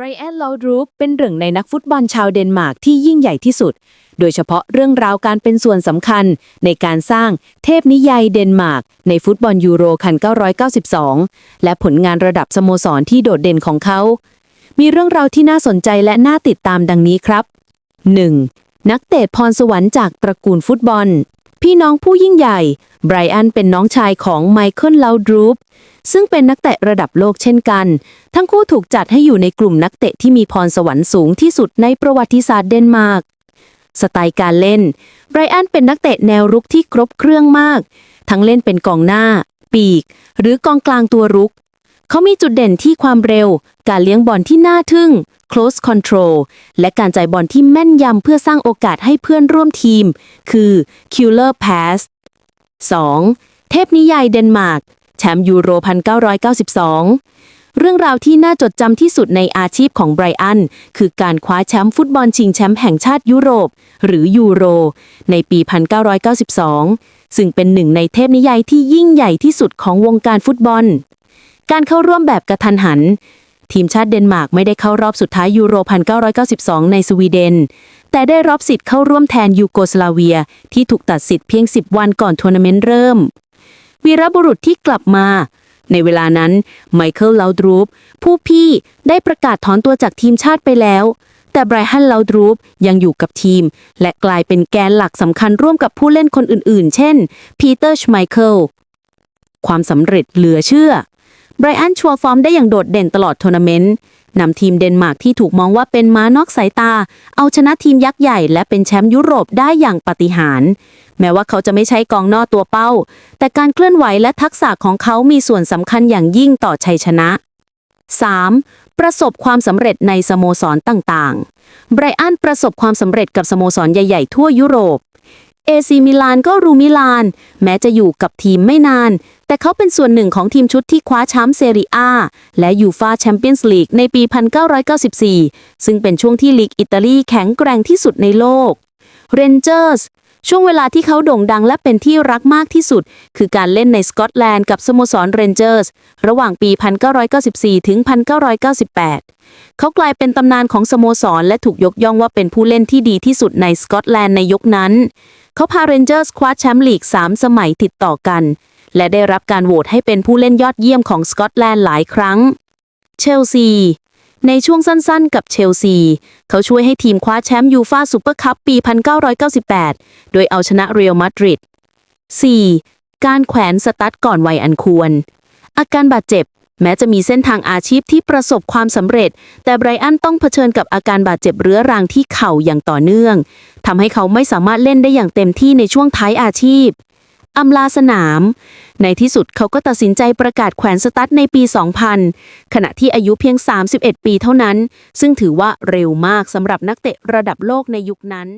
ไบรอันลาวดรูปเป็นหนึ่งในนักฟุตบอลชาวเดนมาร์กที่ยิ่งใหญ่ที่สุด โดยเฉพาะเรื่องราวการเป็นส่วนสำคัญในการสร้างเทพนิยายเดนมาร์กในฟุตบอลยูโรคัน 992 และผลงานระดับสโมสรที่โดดเด่นของเขา มีเรื่องราวที่น่าสนใจและน่าติดตามดังนี้ครับ 1. นักเตะพรสวรรค์จากตระกูลฟุตบอล พี่น้องผู้ยิ่งใหญ่ ไบรอันเป็นน้องชายของไมเคิลลาวดรูปซึ่งเป็นนักเตะระดับโลกเช่นกัน ทั้งคู่ถูกจัดให้อยู่ในกลุ่มนักเตะที่มีพรสวรรค์สูงที่สุดในประวัติศาสตร์เดนมาร์ก สไตล์การเล่น ไบรอันเป็นนักเตะแนวรุกที่ครบเครื่องมาก ทั้งเล่นเป็นกองหน้า ปีก หรือกองกลางตัวรุก เขามีจุดเด่นที่ความเร็ว การเลี้ยงบอลที่น่าทึ่ง close control และการจ่ายบอลที่แม่นยำเพื่อสร้างโอกาสให้เพื่อนร่วมทีม คือ killer pass 2. เทพนิยายเดนมาร์กแชมป์ยูโร 1992 เรื่องราวที่น่าจดจำที่สุดในอาชีพของไบรอัน คือการคว้าแชมป์ฟุตบอลชิงแชมป์แห่งชาติยุโรป หรือยูโร ในปี 1992 ซึ่งเป็นหนึ่งในเทพนิยายที่ยิ่งใหญ่ที่สุดของวงการฟุตบอล การเข้าร่วมแบบกระทันหัน ทีมชาติเดนมาร์กไม่ได้เข้ารอบสุดท้ายยูโร 1992 ในสวีเดน แต่ได้รับสิทธิ์เข้าร่วมแทนยูโกสลาเวีย ที่ถูกตัดสิทธิ์เพียง 10 วันก่อนทัวร์นาเมนต์เริ่ม วีรบุรุษที่กลับมา ในเวลานั้นไมเคิลลาวดรูปผู้พี่ได้ประกาศถอนตัวจากทีมชาติไปแล้วแต่ไบรฮันลาวดรูปยังอยู่กับทีม และกลายเป็นแกนหลักสำคัญร่วมกับผู้เล่นคนอื่นๆ เช่นปีเตอร์ชไมเคิล ความสำเร็จเหลือเชื่อ ไบรอันชัวฟอร์มได้อย่างโดดเด่นตลอดทัวร์นาเมนต์นำทีมเดนมาร์กที่ถูกมองว่าเป็นม้านอกสายตา เอาชนะทีมยักษ์ใหญ่และเป็นแชมป์ยุโรปได้อย่างปาฏิหาริย์แม้ว่าเขาจะไม่ใช่กองนอกตัวเป้า แต่การเคลื่อนไหวและทักษะของเขามีส่วนสำคัญอย่างยิ่งต่อชัยชนะ 3. ประสบความสำเร็จในสโมสรต่างๆ ไบรอันประสบความสำเร็จกับสโมสรใหญ่ ๆ ทั่วยุโรป เอซีมิลานก็รูมิลาน แม้จะอยู่กับทีมไม่นาน แต่เขาเป็นส่วนหนึ่งของทีมชุดที่คว้าแชมป์เซเรียอาและยูฟาแชมเปี้ยนส์ลีกในปี 1994 ซึ่งเป็นช่วงที่ลีกอิตาลีแข็งแกร่งที่สุดในโลกเรนเจอร์สช่วงเวลาที่เขาโด่งดังและเป็นที่รักมากที่สุด คือการเล่นในสกอตแลนด์กับสโมสรเรนเจอร์สระหว่างปี 1994 ถึง 1998 เขากลายเป็นตำนานของสโมสร และถูกยกย่องว่าเป็นผู้เล่นที่ดีที่สุดในสกอตแลนด์ในยุคนั้น เขาพาเรนเจอร์สคว้าแชมป์ลีก 3 สมัยติดต่อกัน และได้รับการโหวตให้เป็นผู้เล่นยอดเยี่ยมของสกอตแลนด์หลายครั้ง เชลซีในช่วงสั้นๆ กับเชลซี เขาช่วยให้ทีมคว้าแชมป์ยูฟาซูเปอร์คัพปี 1998 โดยเอาชนะเรอัลมาดริด 4. การแขวนสตั๊ดก่อนวัยอันควร อาการบาดเจ็บ แม้จะมีเส้นทางอาชีพที่ประสบความสำเร็จ แต่ไบรอันต้องเผชิญกับอาการบาดเจ็บเรื้อรังที่เข่าอย่างต่อเนื่องทำให้เขาไม่สามารถเล่นได้อย่างเต็มที่ในช่วงท้ายอาชีพอำลาสนาม ในที่สุดเขาก็ตัดสินใจประกาศแขวนสตั๊ดในปี 2000 ขณะที่อายุเพียง 31 ปีเท่านั้น ซึ่งถือว่าเร็วมากสำหรับนักเตะระดับโลกในยุคนั้น